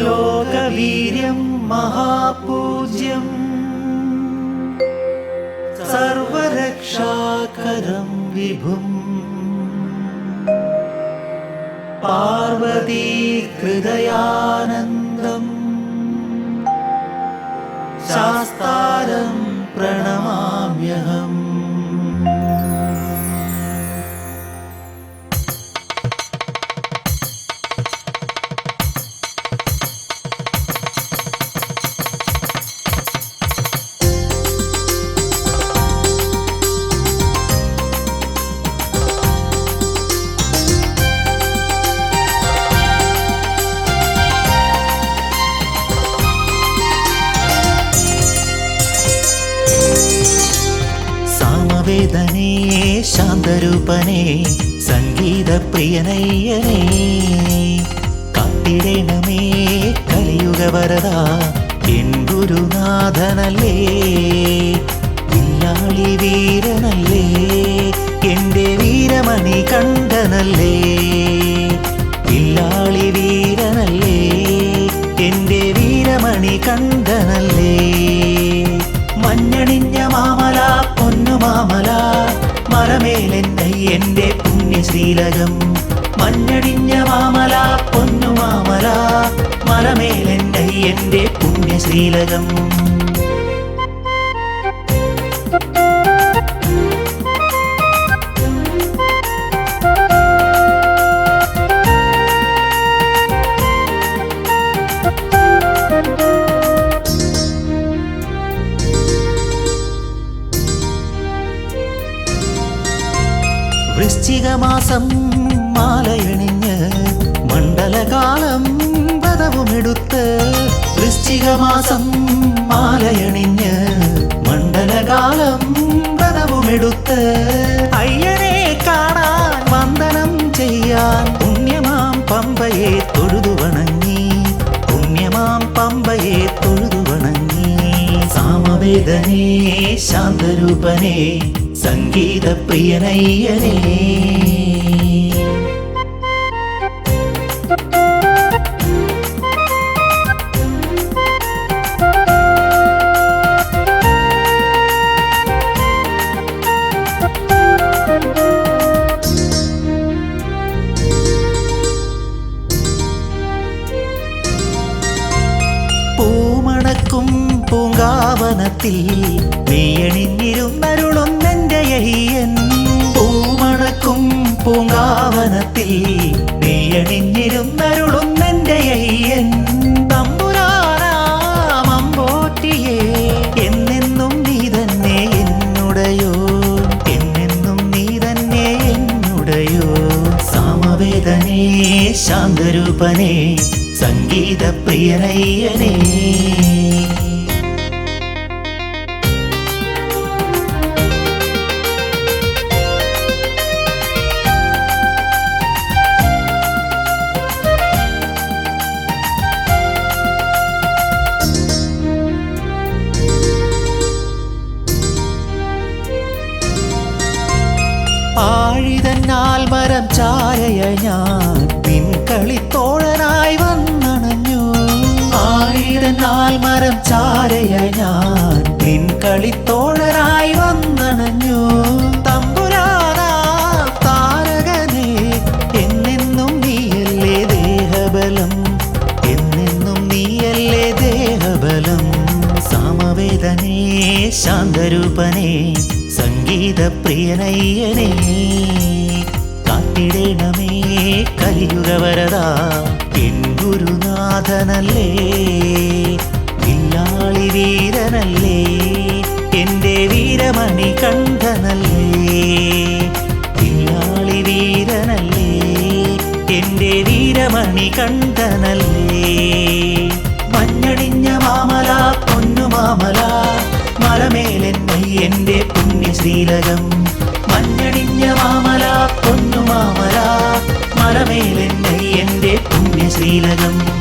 लोकवीर्यं महापूज्यम् सर्वरक्षाकरं विभुम् पार्वतीकृदयानन्दम् शास्ता സാമവേദനേ ശാന്തരൂപനേ സംഗീതപ്രിയനയ്യനേ. കലിയുക Varada N ഗുരുനാഥനല്ലേ. ഇല്ലാളി വീരനല്ലേ എന്റെ വീരമണി കണ്ടനല്ലേ പുണ്യശ്രീലകം വൃശ്ചികമാസം മാലയണിഞ്ഞ് മണ്ഡലകാലം വ്രതവുമെടുത്ത് വൃശ്ചികമാസം മാലയണിഞ്ഞ് മണ്ഡലകാലം വ്രതവുമെടുത്ത് അയ്യനെ കാണാൻ വന്ദനം ചെയ്യാൻ പുണ്യമാം പമ്പയെ തൊഴുതു വണങ്ങി പുണ്യമാം പമ്പയെ തൊഴുതു വണങ്ങി സാമവേദനേ ശാന്തരൂപനേ സംഗീതപ്രിയനയ്യനേ. പൂങ്കാവനത്തിൽ നീയണിഞ്ഞിരുന്നരുളൊന്നെന്റെ അയ്യൻ പൂമണക്കും പൂങ്കാവനത്തിൽ നീയണിഞ്ഞിരുന്നരുളൊന്നെന്റെ അയ്യൻ തമ്പുരാനാമമ്പോട്ടിയേ എന്നെന്നും നീ തന്നെ എന്നുടയോ? എന്നെന്നും നീ തന്നെ എന്നുടയോ? ശാന്തരൂപനേ ആഴിതന്നാൽ മരം ചായ ഞാൻ. പിൻകളിത്തോഴനായി വന്നണഞ്ഞു. ആയിരനാൽ മരം ചാരയ ഞാൻ. പിൻകളിത്തോഴനായി വന്നണഞ്ഞു. തമ്പുരാനാ താരകനേ എന്നെന്നും നീയല്ലേ ദേഹബലം? എന്നെന്നും നീയല്ലേ ദേഹബലം? സമവേദനേ ശാന്തരൂപനേ സംഗീതപ്രിയനയ്യനേ. കാത്തിടേണമേ കലിയുക വരതാ എൻ ഗുരുനാഥനല്ലേ ഇല്ലാളി വീരനല്ലേ? എന്റെ വീരമണി കണ്ഠനല്ലേ? ഇല്ലാളി വീരനല്ലേ? എന്റെ വീരമണി കണ്ഠനല്ലേ? മഞ്ഞടിഞ്ഞ മാമല പൊന്നുമാമല മലമേലെന്നെ എന്റെ പുണ്യശ്രീലകം. திலகம்.